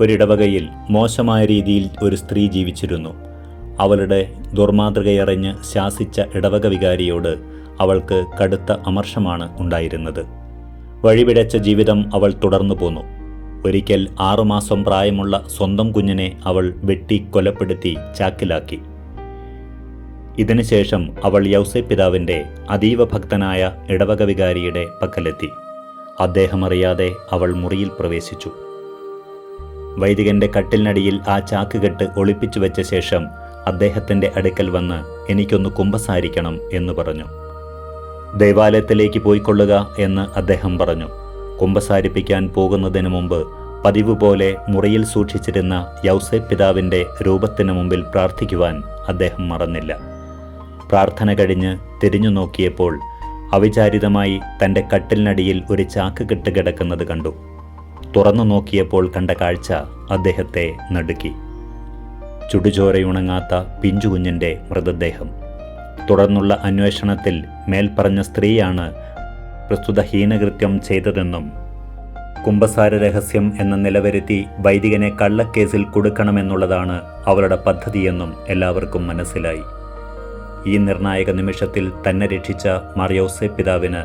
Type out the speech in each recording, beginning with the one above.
ഒരിടവകയിൽ മോശമായ രീതിയിൽ ഒരു സ്ത്രീ ജീവിച്ചിരുന്നു. അവളുടെ ദുർമാതൃകയറിഞ്ഞ് ശാസിച്ച ഇടവക വികാരിയോട് അവൾക്ക് കടുത്ത അമർഷമാണ് ഉണ്ടായിരുന്നത്. വഴിപിഴച്ച ജീവിതം അവൾ തുടർന്നു പോന്നു. ഒരിക്കൽ ആറുമാസം പ്രായമുള്ള സ്വന്തം കുഞ്ഞിനെ അവൾ വെട്ടി കൊലപ്പെടുത്തി ചാക്കിലാക്കി. ഇതിനുശേഷം അവൾ യൗസെ പിതാവിന്റെ അതീവ ഭക്തനായ ഇടവക വികാരിയുടെ പക്കലെത്തി. അദ്ദേഹം അറിയാതെ അവൾ മുറിയിൽ പ്രവേശിച്ചു. വൈദികന്റെ കട്ടിലിനടിയിൽ ആ ചാക്കുകെട്ട് ഒളിപ്പിച്ചു വെച്ച ശേഷം അദ്ദേഹത്തിന്റെ അടുക്കൽ വന്ന് എനിക്കൊന്ന് കുമ്പസാരിക്കണം എന്ന് പറഞ്ഞു. ദൈവാലയത്തിലേക്ക് പോയിക്കൊള്ളുക എന്ന് അദ്ദേഹം പറഞ്ഞു. കുമ്പസാരിപ്പിക്കാൻ പോകുന്നതിന് മുമ്പ് പതിവ് പോലെ മുറിയിൽ സൂക്ഷിച്ചിരുന്ന യൗസെ പിതാവിന്റെ രൂപത്തിന് മുമ്പിൽ പ്രാർത്ഥിക്കുവാൻ അദ്ദേഹം മറന്നില്ല. പ്രാർത്ഥന കഴിഞ്ഞ് തിരിഞ്ഞു നോക്കിയപ്പോൾ അവിചാരിതമായി തന്റെ കട്ടിലിനടിയിൽ ഒരു ചാക്ക് കെട്ട് കിടക്കുന്നത് കണ്ടു. തുറന്നു നോക്കിയപ്പോൾ കണ്ട കാഴ്ച അദ്ദേഹത്തെ നടുക്കി. ചുടുചോരയുണങ്ങാത്ത പിഞ്ചുകുഞ്ഞിന്റെ മൃതദേഹം. തുടർന്നുള്ള അന്വേഷണത്തിൽ മേൽപ്പറഞ്ഞ സ്ത്രീയാണ് പ്രസ്തുത ഹീനകൃത്യം ചെയ്തതെന്നും കുംഭസാര രഹസ്യം എന്ന നിലവരുത്തി വൈദികനെ കള്ളക്കേസിൽ കൊടുക്കണമെന്നുള്ളതാണ് അവരുടെ പദ്ധതിയെന്നും എല്ലാവർക്കും മനസ്സിലായി. ഈ നിർണായക നിമിഷത്തിൽ തന്നെ രക്ഷിച്ച മറിയോസെ പിതാവിന്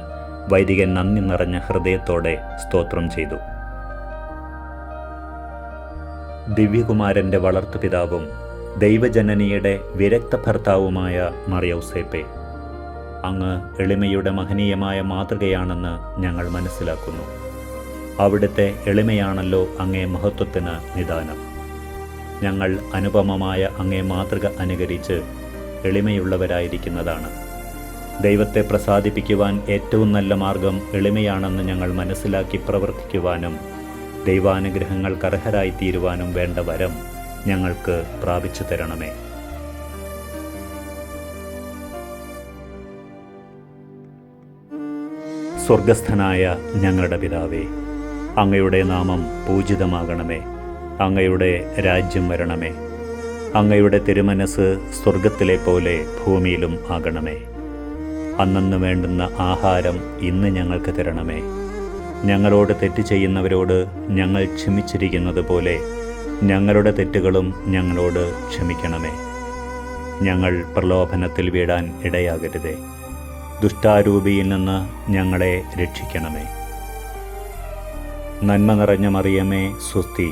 വൈദികൻ നന്ദി നിറഞ്ഞ ഹൃദയത്തോടെ സ്തോത്രം ചെയ്തു. ദിവ്യകുമാരന്റെ വളർത്തുപിതാവും ദൈവജനനിയുടെ വിരക്ത ഭർത്താവുമായ മറിയൗസേപ്പെ. അങ്ങ് എളിമയുടെ മഹനീയമായ മാതൃകയാണെന്ന് ഞങ്ങൾ മനസ്സിലാക്കുന്നു. അവിടുത്തെ എളിമയാണല്ലോ അങ്ങേ മഹത്വത്തിന് നിദാനം. ഞങ്ങൾ അനുപമമായ അങ്ങേ മാതൃക അനുകരിച്ച് എളിമയുള്ളവരായിരിക്കുന്നതാണ്. ദൈവത്തെ പ്രസാദിപ്പിക്കുവാൻ ഏറ്റവും നല്ല മാർഗം എളിമയാണെന്ന് ഞങ്ങൾ മനസ്സിലാക്കി പ്രവർത്തിക്കുവാനും ദൈവാനുഗ്രഹങ്ങൾക്ക് അർഹരായി തീരുവാനും വേണ്ട വരം ഞങ്ങൾക്ക് പ്രാപിച്ചു തരണമേ. സ്വർഗസ്ഥനായ ഞങ്ങളുടെ പിതാവേ അങ്ങയുടെ നാമം പൂജിതമാകണമേ. അങ്ങയുടെ രാജ്യം വരണമേ. അങ്ങയുടെ തിരുമനസ് സ്വർഗത്തിലെ പോലെ ഭൂമിയിലും ആകണമേ. അന്നന്ന് വേണ്ടുന്ന ആഹാരം ഇന്ന് ഞങ്ങൾക്ക് തരണമേ. ഞങ്ങളോട് തെറ്റ് ചെയ്യുന്നവരോട് ഞങ്ങൾ ക്ഷമിച്ചിരിക്കുന്നത് പോലെ ഞങ്ങളുടെ തെറ്റുകളും ഞങ്ങളോട് ക്ഷമിക്കണമേ. ഞങ്ങൾ പ്രലോഭനത്തിൽ വീടാൻ ഇടയാകരുതേ. ദുഷ്ടാരൂപിയിൽ നിന്ന് ഞങ്ങളെ രക്ഷിക്കണമേ. നന്മ നിറഞ്ഞ മറിയമേ സ്വസ്തി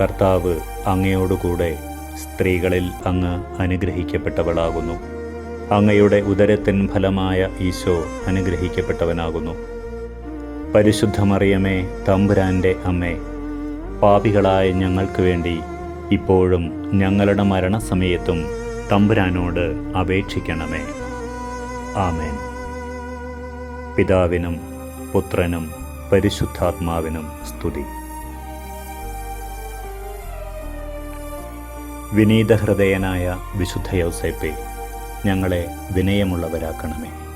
കർത്താവ് അങ്ങയോടുകൂടെ സ്ത്രീകളിൽ അങ്ങ് അനുഗ്രഹിക്കപ്പെട്ടവളാകുന്നു. അങ്ങയുടെ ഉദരത്തിൻ ഫലമായ ഈശോ അനുഗ്രഹിക്കപ്പെട്ടവനാകുന്നു. പരിശുദ്ധ മറിയമേ തമ്പുരാന്റെ അമ്മേ പാപികളായ ഞങ്ങൾക്ക് വേണ്ടി ഇപ്പോഴും ഞങ്ങളുടെ മരണസമയത്തും തമ്പുരാനോട് അപേക്ഷിക്കണമേ. ആമേൻ. പിതാവിനും പുത്രനും പരിശുദ്ധാത്മാവിനും സ്തുതി. വിനീതഹൃദയനായ വിശുദ്ധ യൗസേപ്പെ ഞങ്ങളെ വിനയമുള്ളവരാക്കണമേ.